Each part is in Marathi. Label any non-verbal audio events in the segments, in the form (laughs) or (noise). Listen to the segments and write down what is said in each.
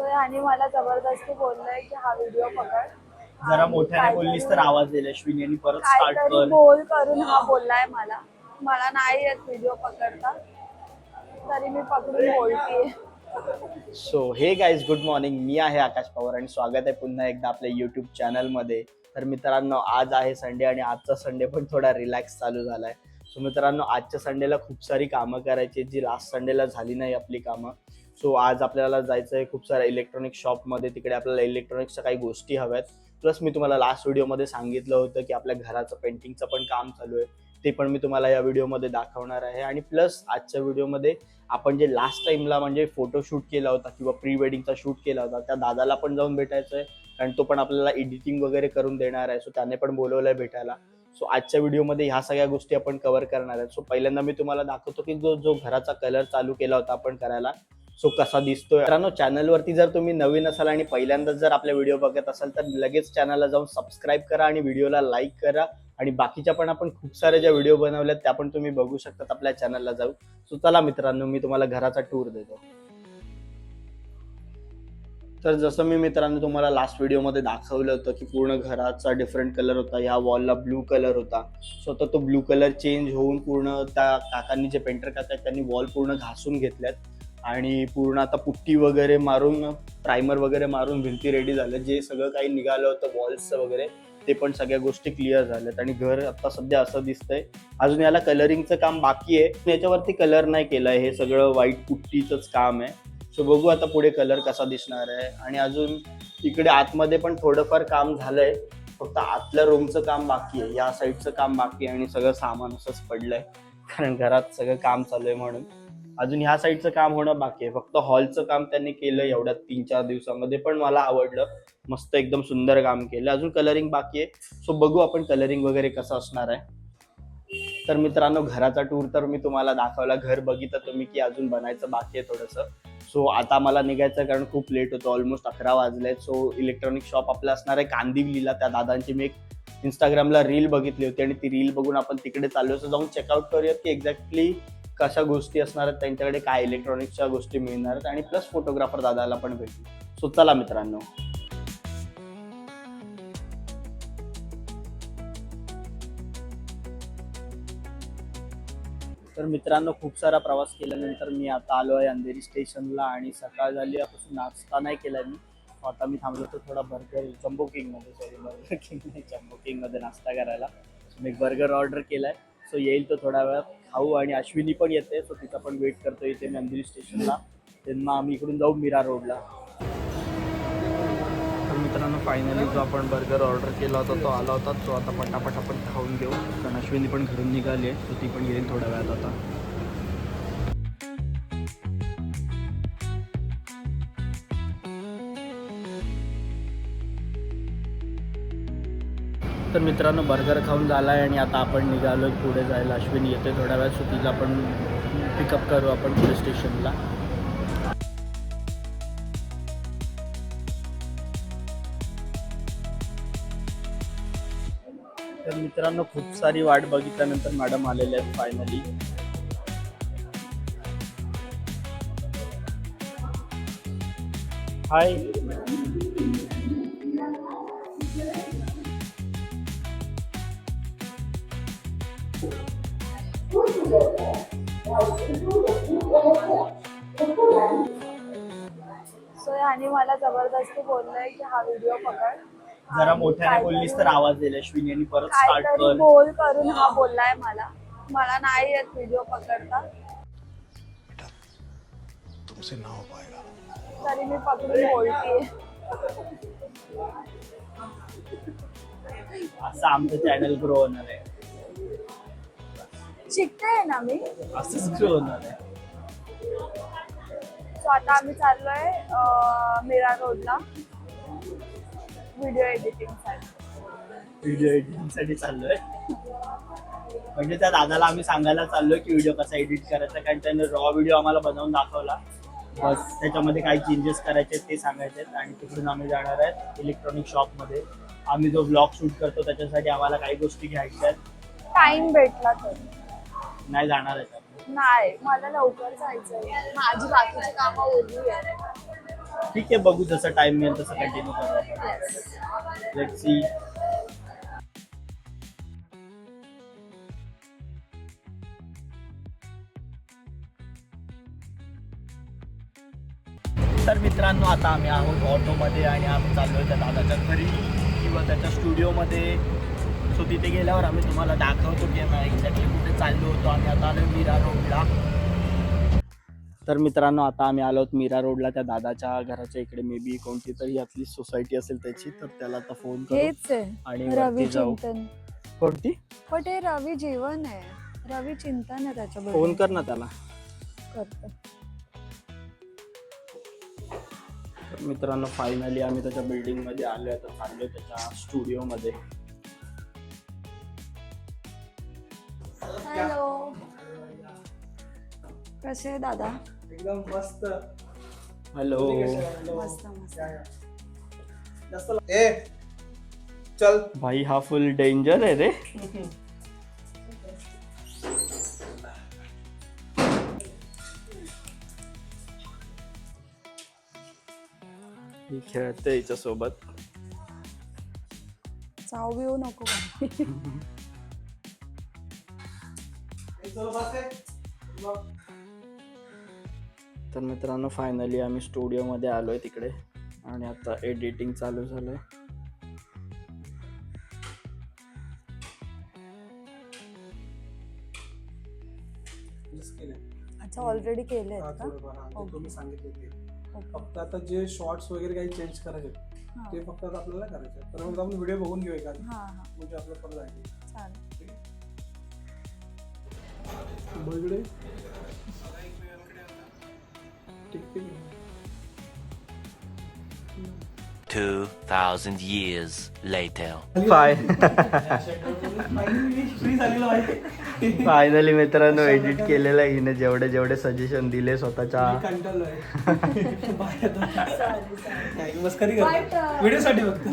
सो आणि मला जबरदस्ती बोललंय की हा व्हिडिओ पकड जरा मोठ्याने बोललीस तर आवाज दिला अश्विनी आणि परत स्टार्ट काहीतरी कर. बोल करून हा बोललाय मला. मला नाही येत व्हिडिओ पकडता. तरी मी पकडून बोलतीये. So hey guys good morning मी आहे आकाश पवार आणि स्वागत आहे पुन्हा एकदा आपल्या युट्यूब चॅनलमध्ये तर मित्रांनो आज आहे संडे आणि आजचा संडे पण थोडा रिलॅक्स चालू झाला आहे सो मित्रांनो आजच्या संडेला खूप सारी कामं करायची आहेत, जी लास्ट संडेला झाली नाही आपली कामं. सो आज आपल्याला जायचं आहे खूप साऱ्या इलेक्ट्रॉनिक शॉपमध्ये तिकडे आपल्याला इलेक्ट्रॉनिक्सच्या काही गोष्टी हव्यात. प्लस मी तुम्हाला लास्ट व्हिडिओमध्ये सांगितलं होतं की आपल्या घराचं पेंटिंगचं पण काम चालू आहे. ते पण मी तुम्हाला या व्हिडिओमध्ये दाखवणार आहे. आणि प्लस आजच्या व्हिडिओमध्ये आपण जे लास्ट टाइमला म्हणजे फोटोशूट केला होता किंवा प्री वेडिंगचा शूट केला होता त्या दादाला पण जाऊन भेटायचं आहे. कारण तो पण आपल्याला एडिटिंग वगैरे करून देणार आहे. सो त्याने पण बोलवलं आहे भेटायला. सो आजच्या व्हिडिओमध्ये ह्या सगळ्या गोष्टी आपण कव्हर करणार आहेत. सो पहिल्यांदा मी तुम्हाला दाखवतो की जो जो घराचा कलर चालू केला होता आपण करायला सो कसा दिसतोय. मित्रांनो चॅनलवरती जर तुम्ही नवीन असाल आणि पहिल्यांदाच जर आपल्या व्हिडिओ बघत असाल तर लगेच चॅनलला जाऊन सबस्क्राईब करा आणि व्हिडिओला लाईक करा. आणि बाकीच्या पण आपण खूप साऱ्या ज्या व्हिडिओ बनवल्यात त्या पण तुम्ही बघू शकतात आपल्या चॅनलला जाऊ. सो चला मित्रांनो मी तुम्हाला घराचा टूर देतो. तर जसं मी मित्रांनो तुम्हाला लास्ट व्हिडिओमध्ये दाखवलं होतं की पूर्ण घराचा डिफरंट कलर होता. ह्या वॉलला ब्लू कलर होता. सो आता तो ब्लू कलर चेंज होऊन पूर्ण त्या काकांनी जे पेंटर काका त्यांनी वॉल पूर्ण घासून घेतल्यात. आणि पूर्ण आता पुट्टी वगैरे मारून प्रायमर वगैरे मारून भिंती रेडी झाल्या जे सगळं काही निघालं होतं वॉल्सचं वगैरे ते पण सगळ्या गोष्टी क्लिअर झाल्यात. आणि घर आता सध्या असं दिसतंय. अजून याला कलरिंगचं काम बाकी आहे. याच्यावरती कलर नाही केलाय. हे सगळं व्हाईट पुट्टीचंच काम आहे. सो बघू आता पुढे कलर कसा दिसणार आहे. आणि अजून इकडे आतमध्ये पण थोडंफार काम झालंय. फक्त आतल्या रूमचं काम बाकी आहे. या साईडचं काम बाकी आहे. आणि सगळं सामान असंच पडलंय. कारण घरात सगळं काम चालू आहे म्हणून. अजून ह्या साईडचं काम होणं बाकी आहे. फक्त हॉलचं काम त्यांनी केलं एवढ्या तीन चार दिवसामध्ये पण मला आवडलं. मस्त एकदम सुंदर काम केलं. अजून कलरिंग बाकी आहे. सो बघू आपण कलरिंग वगैरे कसं असणार आहे. तर मित्रांनो घराचा टूर तर मी तुम्हाला दाखवला. घर बघितलं तुम्ही की अजून बनायचं बाकी आहे थोडंसं. सो आता मला निघायचं कारण खूप लेट होतं. ऑलमोस्ट अकरा वाजले सो इलेक्ट्रॉनिक शॉप आपलं असणार आहे. कांदिवलीला त्या दादांची मी एक इंस्टाग्रामला रील बघितली होती आणि ती रील बघून आपण तिकडे चाललो असं जाऊन चेकआउट करूयात की एक्झॅक्टली कशा गोष्टी असणार आहेत त्यांच्याकडे काय इलेक्ट्रॉनिक्सच्या गोष्टी मिळणार आहेत आणि प्लस फोटोग्राफर दादाला पण भेटू. सो चला मित्रांनो. तर मित्रांनो खूप सारा प्रवास केल्यानंतर मी आता आलो आहे अंधेरी स्टेशनला आणि सकाळ झाली पासून नाश्ता नाही केलाय मी. आता मी थांबलो होतो थोडा बर्गर जम्बो किंगमध्ये सॉरी बर्गर किंग नाही जम्बो किंगमध्ये नाश्ता करायला. मी बर्गर ऑर्डर केलाय. सो येईल तो थोड्या वेळात खाऊ आणि अश्विनी पण येते सो तिचा पण वेट करतो इथे मी स्टेशनला त्यांना आम्ही इकडून जाऊ मीरा रोडला तर मित्रांनो फायनली जो आपण बर्गर ऑर्डर केला होता तो आला होता. तो आता पटापट आपण खाऊन घेऊ. कारण अश्विनी पण घरून निघाली आहे सो ती पण येईल थोड्या वेळात आता. तर मित्रांनो बर्गर खाऊन झाला आहे आणि आता आपण निघालो आहे पुढे जायला. अश्विन येते थोड्या वेळा सुटीला पण पिकअप करू आपण पोलीस स्टेशनला तर मित्रांनो खूप सारी वाट बघितल्यानंतर मॅडम आलेले आहेत फायनली हाय सो आणि मला जबरदस्ती बोललंय की हा व्हिडिओ पकड. जरा मोठ्याने बोललीस तर आवाज दिला अश्विनी आणि परत स्टार्ट काहीतरी कर. बोल करून हा बोललाय मला. मला नाही येत व्हिडिओ पकडता. तुमसे ना हो पाएगा तरी मी पकडून बोलतीये असं आमचं चॅनल ग्रो होणार आहे. ना मी. असंच होणार आहे. सो आता आम्ही चाललोय अं, मीरा रोडला. व्हिडिओ एडिटिंगसाठी. व्हिडिओ एडिटिंगसाठी चाललोय. म्हणजे त्या दादाला आम्ही सांगायला चाललोय की व्हिडिओ कसा एडिट करायचा कारण त्याने रॉ व्हिडिओ आम्हाला बनवून दाखवला. बस त्याच्यामध्ये काय चेंजेस करायचे आहेत ते सांगायचे आहेत. आणि तिकडून आम्ही जाणार आहेत इलेक्ट्रॉनिक शॉपमध्ये आम्ही जो ब्लॉग शूट करतो त्याच्यासाठी आम्हाला काही गोष्टी घ्यायच्या आहेत. टाइम भेटला तर नाही जाणार आम्ही. नाही मला लवकर जायचंय. माझी बाकीची कामं उरली ठीक आहे बघू जसं टाइम मिळेल तसं कंटिन्यू करू लेट सी तर मित्रांनो आता आम्ही आहोत ऑटोमध्ये आणि आम्ही चाललोय त्या दादाच्या घरी किंवा त्याच्या स्टुडिओमध्ये सो तिथे गेल्यावर आम्ही तुम्हाला दाखवतो की आम्ही एक्झॅक्टली कुठे चाललो होतो. आम्ही आता आलो मीरा रोडला. तर मित्रांनो आता आम्ही आलो आहोत मीरा रोडला. त्या दादाच्या घराच्या इकडे मे बी कोणती तरी आपली सोसायटी असेल त्याची तर त्याला आता फोन करू आहे. आणि रवी वरती जाऊ. चिंतन. कोणती? पण ते रवी जीवन आहे. रवी चिंतन आहे त्याच्या फोन कर ना त्याला. करतो. तर मित्रांनो फायनली आम्ही त्याच्या बिल्डिंगमध्ये आलोय. आता चाललोय त्याच्या स्टुडिओ हॅलो. कसे आहे दादा? एकदम मस्त. हॅलो. मस्त मस्त. ए चल. भाई हा फुल डेंजर आहे रे. ही खेळते हिच्या सोबत चाव बिऊ नको. (laughs) तर मित्रांनो फायनली आम्ही स्टुडिओ मध्ये आलोय तिकडे. आणि आता एडिटिंग चालू झालंय. अच्छा ऑलरेडी केले हा, आहेत का. तुम्ही सांगितले ते. फक्त आता जे शॉर्ट्स वगैरे काही चेंज करायचे हा. ते फक्त आता आपल्याला करायचे तर मग आपण व्हिडिओ बघून घेऊ एखादी. हा हा. म्हणजे चालेल. ठीक ठीक 2,000 years later. फाय फ्री झालेलं आहे फायनली मित्रांनो एडिट केलेलं आहे. हिने जेवढे जेवढे सजेशन दिले स्वतःच्या. uh, व्हिडिओ साठी फक्त. (laughs)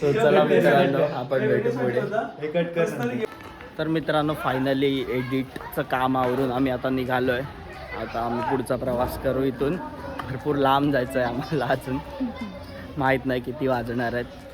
So, चला मित्रांनो आपण भेटू पुढे. कट कर. तर मित्रांनो फायनली एडिटचं काम आवरून आम्ही आता निघालो आहे आता आम्ही पुढचा प्रवास करू इथून. भरपूर लांब जायचं आहे आम्हाला अजून. माहीत नाही किती वाजणार आहेत.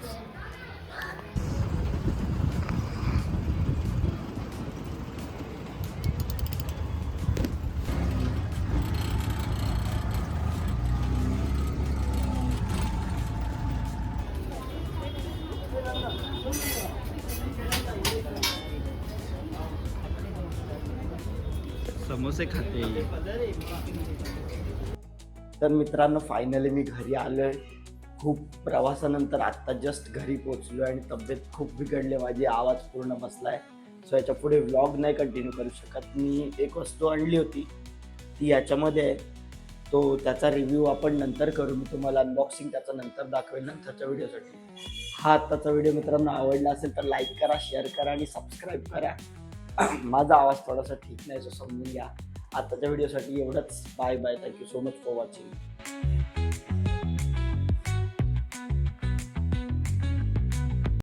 समोसे खाते. तर मित्रांनो फायनली मी घरी आलोय. खूप प्रवासानंतर आत्ता जस्ट घरी पोचलो आणि तब्येत खूप बिघडली. माझी आवाज पूर्ण बसलाय. सो याच्यापुढे व्लॉग नाही कंटिन्यू करू शकत. मी एक वस्तू आणली होती. ती याच्यामध्ये आहे. तो त्याचा रिव्ह्यू आपण नंतर करू. मी तुम्हाला अनबॉक्सिंग त्याचा नंतर दाखवेल नंतरच्या व्हिडिओसाठी हा आत्ताचा व्हिडिओ मित्रांनो आवडला असेल तर लाईक करा शेअर करा आणि सबस्क्राईब करा. (clears throat) माझा आवाज थोडासा ठीक नाही सो समजून घ्या आताच्या व्हिडिओसाठी एवढंच. Bye bye thank you so much for watching